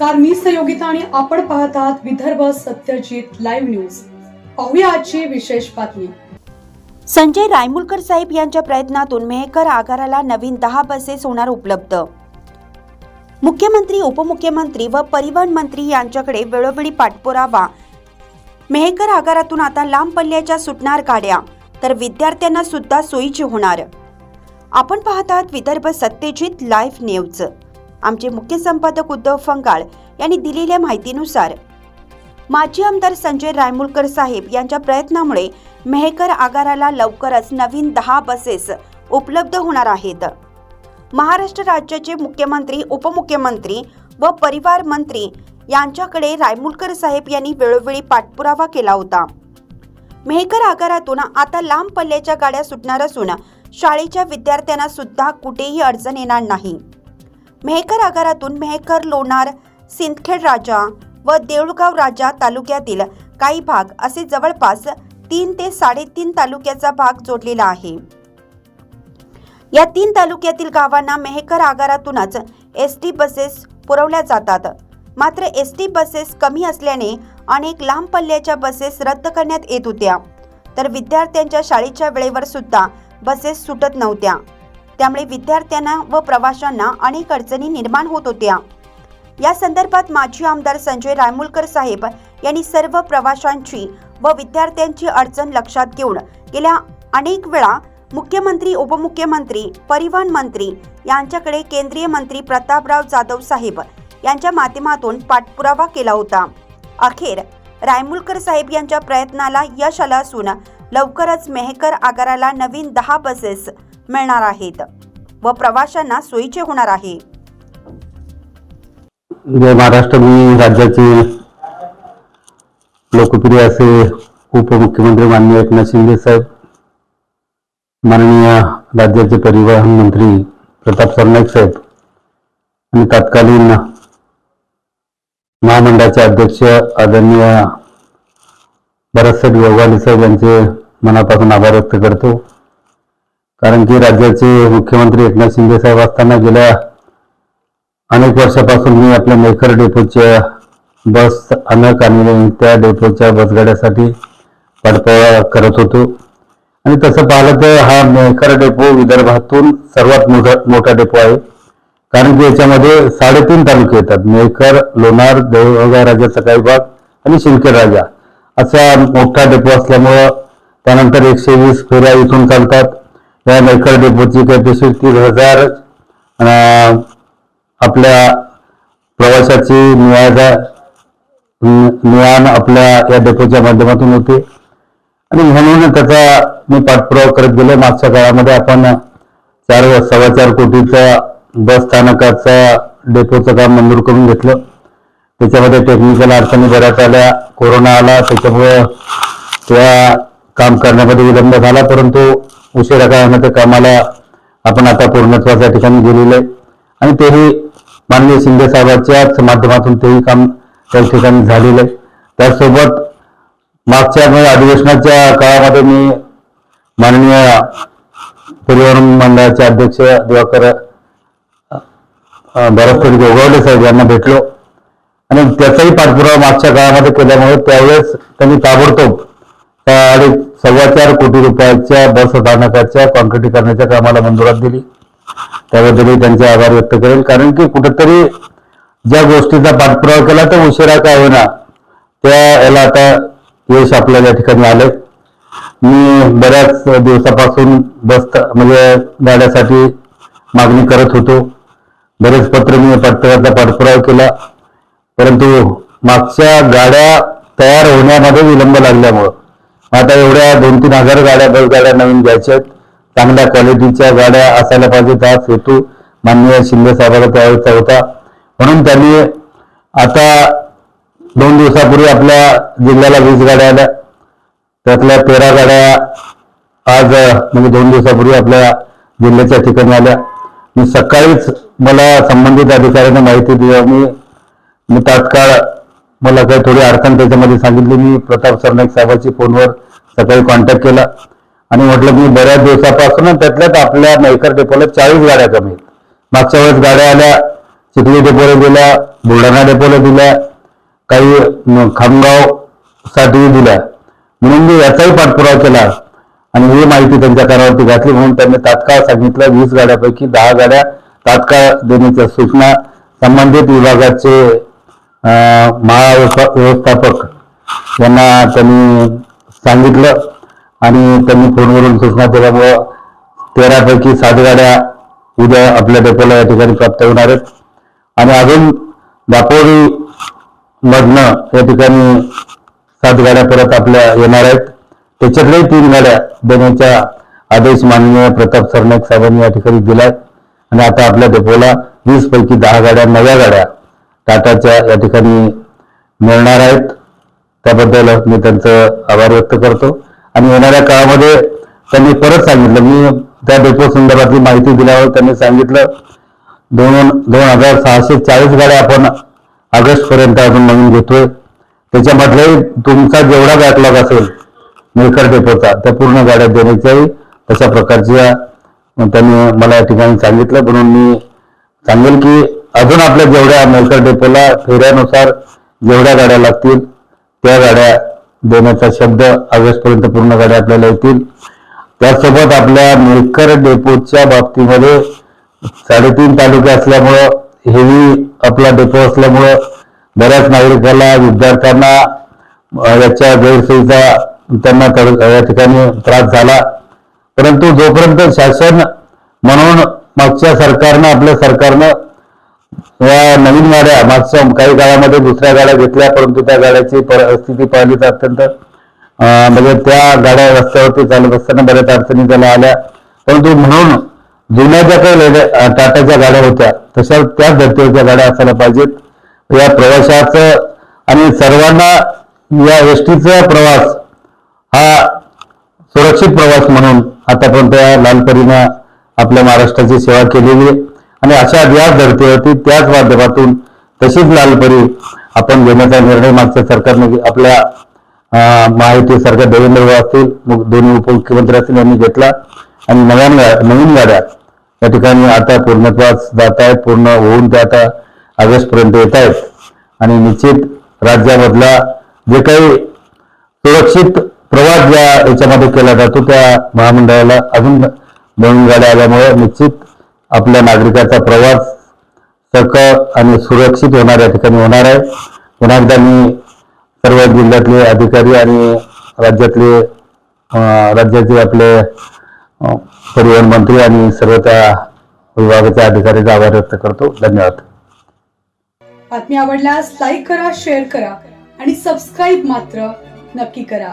नमस्कार मी सहयोगिता आणि आपण पाहत आहात विदर्भ सत्यजित लाईव्ह न्यूज. पाहूया आजची विशेष बातमी. संजय रायमुलकर साहेब यांच्या प्रयत्नातून मेहकर आगाराला नवीन दहा बसेस होणार उपलब्ध. मुख्यमंत्री उपमुख्यमंत्री व परिवहन मंत्री यांच्याकडे वेळोवेळी पाठपुरावा. मेहकर आगारातून आता लांब पल्ल्याच्या सुटणार गाड्या तर विद्यार्थ्यांना सुद्धा सोयीची होणार. आपण पाहतात विदर्भ सत्यजित लाईव्ह न्यूज. आमचे मुख्य संपादक उद्धव फंगाळ यांनी दिलेल्या माहितीनुसार माजी आमदार संजय रायमुलकर साहेब यांच्या प्रयत्नामुळे मेहकर आगाराला लवकरच नवीन दहा बसेस उपलब्ध होणार आहेत. महाराष्ट्र राज्याचे मुख्यमंत्री उपमुख्यमंत्री व परिवार मंत्री यांच्याकडे रायमुलकर साहेब यांनी वेळोवेळी पाठपुरावा केला होता. मेहकर आगारातून आता लांब पल्ल्याच्या गाड्या सुटणार असून शाळेच्या विद्यार्थ्यांना सुद्धा कुठेही अडचण येणार नाही. मेहकर आगारातून मेहकर लोणार सिंदखेड राजा व देऊळगाव राजा तालुक्यातील काही भाग असे जवळपास तीन ते साडेतीन तालुक्याचा भाग जोडलेला आहे. या तीन तालुक्यातील गावांना मेहकर आगारातूनच एस टी बसेस पुरवल्या जातात. मात्र एस टी बसेस कमी असल्याने अनेक लांब पल्ल्याच्या बसेस रद्द करण्यात येत होत्या. तर विद्यार्थ्यांच्या शाळेच्या वेळेवर सुद्धा बसेस सुटत नव्हत्या. त्यामुळे विद्यार्थ्यांना व प्रवाशांना अनेक अडचणी निर्माण होत होत्या. या संदर्भात माजी आमदार संजय रायमुलकर साहेब यांनी सर्व प्रवाशांची व विद्यार्थ्यांची अडचण लक्षात घेऊन गेल्या अनेक वेळा मुख्यमंत्री उपमुख्यमंत्री परिवहन मंत्री यांच्याकडे केंद्रीय मंत्री प्रतापराव जाधव साहेब यांच्या माध्यमातून पाठपुरावा केला होता. अखेर रायमुलकर साहेब यांच्या प्रयत्नाला यश आलं असून लवकरच मेहकर आगाराला नवीन दहा बसेस मिळणार आहेत व प्रवाशांना सोयीचे होणार आहे. जय महाराष्ट्र मी राज्याचे लोकप्रिय असे उपमुख्यमंत्री माननीय एकनाथ शिंदे साहेब माननीय राज्याचे परिवहन मंत्री प्रताप सरनाईक साहेब आणि तत्कालीन महामंडळाचे अध्यक्ष आदरणीय भरतसाहेब योगाली साहेब यांचे मनापासून आभार व्यक्त करतो. कारण की राज्याचे मुख्यमंत्री एकनाथ शिंदे साहेब असताना गेल्या अनेक वर्षापासून मी आपल्या मेकर डेपोच्या बस अनक आणि त्या डेपोच्या बसगाड्यासाठी पाठपुरावा करत होतो. आणि तसं पाहिलं तर हा मेकर डेपो विदर्भातून सर्वात मोठा मोठा डेपो आहे. कारण की याच्यामध्ये साडेतीन तालुके येतात. मेकर लोणार देवगा राजाचा काही भाग आणि शिंदखेड राजा. असा मोठा डेपो असल्यामुळं त्यानंतर एकशे वीस फेऱ्या इथून चालतात. या मेकर डेपोची तसेच तीस हजार आपल्या प्रवासाची निवाजा निवाण आपल्या या डेपोच्या माध्यमातून होते. आणि म्हणून त्याचा मी पाठपुरावा करत गेलो. मागच्या काळामध्ये आपण चार सव्वा चार कोटीचा बस स्थानकाचा डेपोचं काम मंजूर करून घेतलं. त्याच्यामध्ये टेक्निकल अडचणी बऱ्याच आल्या. कोरोना आला. त्याच्यामुळं त्या काम करण्यामध्ये विलंब झाला. परंतु उशिरा काळामध्ये त्या कामाला आपण आता पूर्णत्वाच्या ठिकाणी गेलेलं आहे. आणि तेही माननीय शिंदे साहेबांच्याच माध्यमातून तेही काम त्या ठिकाणी झालेलं आहे. त्याचसोबत मागच्या अधिवेशनाच्या काळामध्ये मी माननीय परिवहन मंडळाचे अध्यक्ष दिवाकर भरतखेड गोगावले साहेब यांना भेटलो. आणि त्याचाही पाठपुरावा मागच्या काळामध्ये केल्यामुळे त्यावेळेस त्यांनी ताबडतोब सव्वा चार कोटी रुपयाच्या बस स्थानकाच्या कॉन्क्रिटीकरणाच्या कामाला मंजुरात दिली. त्याबद्दलही त्यांचे आभार व्यक्त करेल कारण की कुठेतरी ज्या गोष्टीचा पाठपुरावा केला तर उशिरा काय होईना त्या याला आता यश आपल्या या ठिकाणी आलंय. मी बऱ्याच दिवसापासून बस म्हणजे गाड्यासाठी मागणी करत होतो. बरेच पत्र मी पत्राचा पाठपुरावा केला. परंतु मागच्या गाड्या तयार होण्यामध्ये विलंब लागल्यामुळं आता एवढ्या दोन तीन हजार गाड्या बस गाड्या नवीन घ्यायच्या आहेत. चांगल्या क्वालिटीच्या गाड्या असायला पाहिजेत. हा हेतू माननीय शिंदे साहेबांना त्यावेळेचा होता. म्हणून त्यांनी आता दोन दिवसापूर्वी आपल्या जिल्ह्याला वीस गाड्या आल्या. त्यातल्या तेरा गाड्या आज म्हणजे दोन दिवसापूर्वी आपल्या जिल्ह्याच्या ठिकाणी आल्या. मी सकाळीच मला संबंधित अधिकाऱ्यांना माहिती दिली. मी मी तात्काळ मला काही थोडी अडचण त्याच्यामध्ये सांगितली. मी प्रताप सरनाईक साहेबांची फोनवर सकाळी कॉन्टॅक्ट केला. आणि म्हटलं मी बऱ्याच दिवसापासून त्यातल्यात आपल्या नायकर डेपोला चाळीस गाड्या कमी आहेत. मागच्या वेळेस गाड्या आल्या चिखली डेपोला दिल्या बुलढाणा डेपोला दिल्या काही खामगावसाठी दिल्या. म्हणून मी याचाही पाठपुरावा केला आणि ही माहिती त्यांच्या कानावरती घातली. म्हणून त्यांनी तात्काळ सांगितलं वीस गाड्यापैकी दहा गाड्या तात्काळ देण्याच्या सूचना संबंधित विभागाचे महाव्यवस्थापक यांना त्यांनी सांगितलं आणि त्यांनी फोनवरून सूचना दिल्यामुळं तेरापैकी सात गाड्या उद्या आपल्या डेपोला या ठिकाणी प्राप्त होणार आहेत. आणि अजून दापोरी मधनं या ठिकाणी सात गाड्या परत आपल्या येणार आहेत. त्याच्यातल्याही तीन गाड्या देण्याचा आदेश माननीय प्रताप सरनाईक साहेबांनी या ठिकाणी दिलाय. आणि आता आपल्या डेपोला वीस पैकी दहा गाड्या नव्या गाड्या टाटाच्या या ठिकाणी मिळणार आहेत. त्याबद्दल मी त्यांचं आभार व्यक्त करतो. आणि येणाऱ्या काळामध्ये त्यांनी परत सांगितलं मी त्या डेपो संदर्भातली माहिती दिल्यावर त्यांनी सांगितलं दोन दोन हजार सहाशे चाळीस गाड्या आपण ऑगस्ट पर्यंत अजून नवीन घेतोय. त्याच्यामधले तुमचा जेवढा बॅकलॉग असेल मिळकर डेपोचा त्या पूर्ण गाड्या देण्याच्याही तशा प्रकारच्या त्यांनी मला या ठिकाणी सांगितलं. म्हणून मी सांगेल की अजून आपल्या जेवढ्या मेलकर डेपोला फेऱ्यानुसार जेवढ्या गाड्या लागतील त्या गाड्या देण्याचा शब्द ऑगस्टपर्यंत पूर्ण गाड्या आपल्याला येतील. त्यासोबत आपल्या मेलकर डेपोच्या बाबतीमध्ये साडेतीन तालुके असल्यामुळं हेवी आपला डेपो असल्यामुळं बऱ्याच नागरिकाला विद्यार्थ्यांना याच्या गैरसोयीचा त्यांना या ठिकाणी त्रास झाला. परंतु जोपर्यंत शासन म्हणून मागच्या सरकारनं आपल्या सरकारनं नवीन गाड्या मागच्या काही काळामध्ये दुसऱ्या गाड्या घेतल्या परंतु त्या गाड्याची परिस्थिती पाहिली तर अत्यंत म्हणजे त्या गाड्या रस्त्यावरती चालत असताना बऱ्याच अडचणी त्याला आल्या. परंतु म्हणून जुन्या ज्या काही लेड्या- टाटाच्या गाड्या होत्या तशा त्याच धर्तीवरच्या गाड्या असायला पाहिजेत. या प्रवासाचं आणि सर्वांना या एसटीचा प्रवास हा सुरक्षित प्रवास म्हणून आतापर्यंत या लालपरीनं आपल्या महाराष्ट्राची सेवा केलेली आहे. आणि अशा व्याज धर्तीवरती त्याच माध्यमातून तशीच लालपरी आपण घेण्याचा निर्णय मागच्या सरकारने आपल्या अं, महायुती सरकार देवेंद्र असतील मग दोन्ही उपमुख्यमंत्री असतील यांनी घेतला. आणि नव्यान नवीन गाड्या या ठिकाणी आता पूर्णत्वास जात आहेत पूर्ण होऊन त्या आता ऑगस्टपर्यंत येत आहेत. आणि निश्चित राज्यामधला जे काही सुरक्षित प्रवास ज्या याच्यामध्ये केला जातो त्या महामंडळाला अजून दोन गाड्या आल्यामुळे निश्चित आपल्या नागरिकाचा प्रवास सकळ आणि सुरक्षित होणार या ठिकाणी होणार आहे. पुन्हा एकदा मी सर्व जिल्ह्यातले अधिकारी आणि राज्यातले राज्याचे आपले परिवहन मंत्री आणि सर्व त्या विभागाच्या अधिकाऱ्याचा आभार व्यक्त करतो. धन्यवाद. बातमी आवडल्यास लाईक करा शेअर करा आणि सबस्क्राईब मात्र नक्की करा.